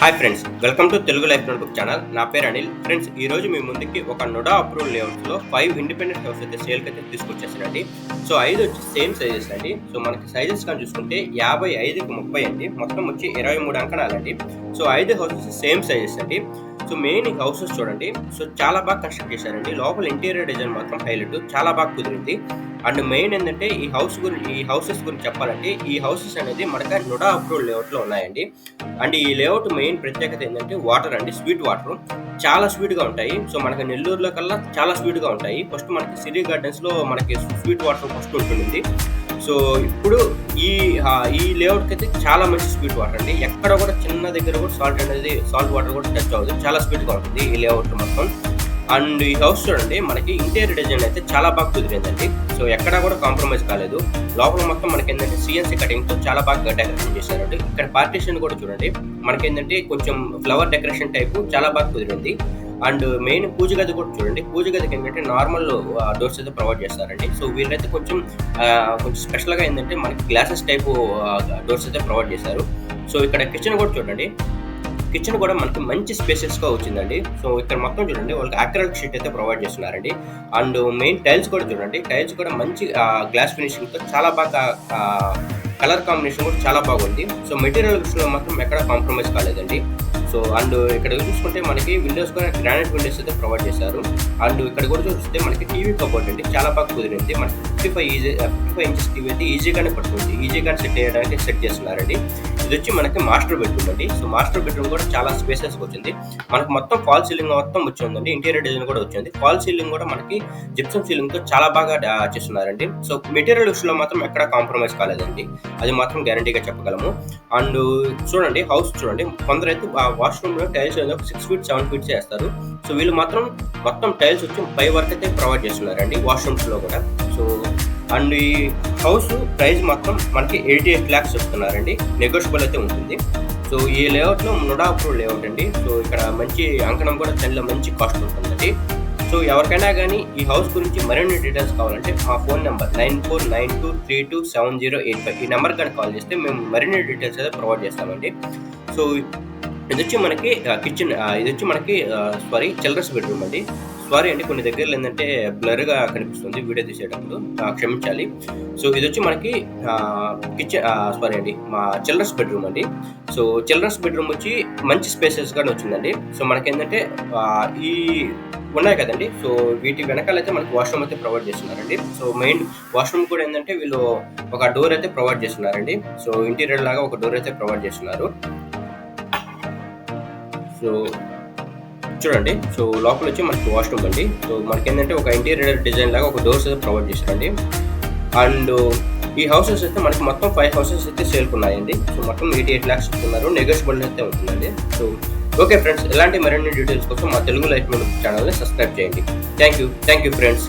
Hi friends welcome to Telugu life notebook channel నా పేరు Anil. Friends ఈ రోజు మీ ముందుకి ఒక నుడా అప్రూవల్ లేఅవుట్స్లో ఫైవ్ ఇండిపెండెంట్ హౌస్ అయితే సేల్ అయితే తీసుకొచ్చేసానండి. సో ఐదు వచ్చి సేమ్ సైజెస్ అండి. సో మనకి సైజెస్ కానీ చూసుకుంటే యాభై ఐదుకి ముప్పై అండి. మొత్తం వచ్చి ఇరవై మూడు అంకణాలండి. సో ఐదు హౌసెస్ సేమ్ సైజెస్ అండి. సో మెయిన్ ఈ హౌసెస్ చూడండి. సో చాలా బాగా కన్స్ట్రక్ట్ చేశారండి. లోపల ఇంటీరియర్ డిజైన్ మాత్రం హైలైట్ చాలా బాగా కుదిరింది. అండ్ మెయిన్ ఏంటంటే ఈ హౌస్ గురించి ఈ హౌసెస్ గురించి చెప్పాలంటే ఈ హౌసెస్ అనేది మనకి నుడా అప్రూవ్ లేఅవుట్లో ఉన్నాయండి. అండ్ ఈ లేఅవుట్ మెయిన్ ప్రత్యేకత ఏంటంటే వాటర్ అండి స్వీట్ వాటర్ చాలా స్వీట్గా ఉంటాయి. సో మనకి నెల్లూరులో కల్లా చాలా స్వీట్గా ఉంటాయి. ఫస్ట్ మనకి సిరీ గార్డెన్స్లో మనకి స్వీట్ వాటర్ ఫస్ట్ ఉంటుంది సో ఇప్పుడు ఈ ఈ లేఅవుట్కి అయితే చాలా మంచి స్పీడ్ వాటర్ అండి. ఎక్కడ కూడా చిన్న దగ్గర కూడా సాల్ట్ అనేది సాల్ట్ వాటర్ కూడా టచ్ అవ్వదు. చాలా స్పీడ్గా ఉంటుంది ఈ లేఅవుట్ మొత్తం. అండ్ ఈ హౌస్ చూడండి మనకి ఇంటీరియర్ డిజైన్ అయితే చాలా బాగా కుదిరిందండి. సో ఎక్కడా కూడా కాంప్రమైజ్ కాలేదు. లోపల మొత్తం మనకి ఏంటంటే సిఎన్సీ కటింగ్తో చాలా బాగా డెకరేషన్ చేశారండి. ఇక్కడ పార్టీషన్ కూడా చూడండి మనకి ఏంటంటే కొంచెం ఫ్లవర్ డెకరేషన్ టైపు చాలా బాగా కుదిరింది. అండ్ మెయిన్ పూజ గది కూడా చూడండి. పూజ గదికి ఏంటంటే నార్మల్ డోర్స్ అయితే ప్రొవైడ్ చేస్తారండి. సో వీళ్ళైతే కొంచెం కొంచెం స్పెషల్గా ఏంటంటే మనకి గ్లాసెస్ టైపు డోర్స్ అయితే ప్రొవైడ్ చేశారు. సో ఇక్కడ కిచెన్ కూడా చూడండి. కిచెన్ కూడా మనకి మంచి స్పేసెస్గా వచ్చిందండి. సో ఇక్కడ మొత్తం చూడండి వాళ్ళకి అక్రలిక్ షీట్ అయితే ప్రొవైడ్ చేస్తున్నారండి. అండ్ మెయిన్ టైల్స్ కూడా చూడండి. టైల్స్ కూడా మంచి గ్లాస్ ఫినిషింగ్తో చాలా బాగా కలర్ కాంబినేషన్ కూడా చాలా బాగుంది. సో మెటీరియల్స్లో మాత్రం ఎక్కడ కాంప్రమైజ్ కాలేదండి. సో అండ్ ఇక్కడ చూసుకుంటే మనకి విండోస్ కూడా గ్రానైట్ విండోస్ అయితే ప్రొవైడ్ చేశారు. అండ్ ఇక్కడ కూడా చూస్తే మనకి టీవీ కబోర్డ్ అండి. చాలా బాగా కుదిరింది. మనకి fifty five easy fifty five inches TV అయితే ఈజీగానే పడుతుంది ఈజీగానే సెట్ చేయడానికి సెట్ చేస్తున్నారండి. ఇది వచ్చి మనకి మాస్టర్ బెడ్రూమ్ అండి. సో మాస్టర్ బెడ్రూమ్ కూడా చాలా స్పేసెస్ వచ్చింది. మనకి మొత్తం ఫాల్ సీలింగ్ మొత్తం వచ్చిందండి. ఇంటీరియర్ డిజైన్ కూడా వచ్చింది. ఫాల్ సీలింగ్ కూడా మనకి జిప్సం సీలింగ్తో చాలా బాగా చేస్తున్నారండి. సో మెటీరియల్ విషయంలో మాత్రం ఎక్కడ కాంప్రమైజ్ కాలేదండి. అది మాత్రం గ్యారంటీగా చెప్పగలము. అండ్ చూడండి హౌస్ చూడండి. కొందరైతే వాష్రూమ్లో tiles six feet seven feet చేస్తారు. సో వీళ్ళు మాత్రం మొత్తం టైల్స్ వచ్చి పై వరకు అయితే ప్రొవైడ్ చేస్తున్నారండి వాష్రూమ్స్లో కూడా. సో అండ్ ఈ హౌస్ ప్రైస్ మొత్తం మనకి ఎయిటీ ఎయిట్ ల్యాక్స్ చెప్తున్నారండి. నెగోషియబుల్ అయితే ఉంటుంది. సో ఈ లేఅవుట్లో నుడా అప్రూవ్ లేఅవుట్ అండి. సో ఇక్కడ మంచి అంకణం కూడా చాలా మంచి కాస్ట్ ఉంటుందండి. సో ఎవరికైనా కానీ ఈ హౌస్ గురించి మరిన్ని డీటెయిల్స్ కావాలంటే మా phone number nine four nine two three two seven zero eight five ఈ నెంబర్ కానీ కాల్ చేస్తే మేము మరిన్ని డీటెయిల్స్ అయితే ప్రొవైడ్ చేస్తామండి. సో ఇది వచ్చి మనకి కిచెన్ ఇది వచ్చి మనకి సారీ చిల్డ్రన్స్ బెడ్రూమ్ అండి. సారీ అండి కొన్ని దగ్గరలో ఏంటంటే బ్లర్గా కనిపిస్తుంది వీడియో తీసేటప్పుడు క్షమించాలి. సో ఇది వచ్చి మనకి కిచెన్ సారీ అండి మా చిల్డ్రన్స్ బెడ్రూమ్ అండి. సో చిల్డ్రన్స్ బెడ్రూమ్ వచ్చి మంచి స్పేసెస్గానే వచ్చిందండి. సో మనకి ఏంటంటే ఈ ఉన్నాయి కదండి. సో వీటి వెనకాల అయితే మనకి వాష్రూమ్ అయితే ప్రొవైడ్ చేస్తున్నారండి. సో మెయిన్ వాష్రూమ్ కూడా ఏంటంటే వీళ్ళు ఒక డోర్ అయితే ప్రొవైడ్ చేస్తున్నారండి. సో ఇంటీరియర్ లాగా ఒక డోర్ అయితే ప్రొవైడ్ చేస్తున్నారు. సో చూడండి. సో లోపల వచ్చి మనకి వాష్రూమ్ అండి. సో మనకి ఏంటంటే ఒక ఇంటీరియర్ డిజైన్ లాగా ఒక డోర్స్ అయితే ప్రొవైడ్ చేశారండి. అండ్ ఈ హౌసెస్ అయితే మనకి మొత్తం ఫైవ్ హౌసెస్ అయితే సేల్కున్నాయండి సో మొత్తం ఎయిటీ ఎయిట్ ల్యాక్స్ ఇస్తున్నారు. నెగోషియబుల్ అయితే ఉంటుందండి. సో ఓకే ఫ్రెండ్స్ ఇలాంటి మరిన్ని డీటెయిల్స్ కోసం మా తెలుగు లైఫ్ ఛానల్ని సబ్స్క్రైబ్ చేయండి. Thank you thank you friends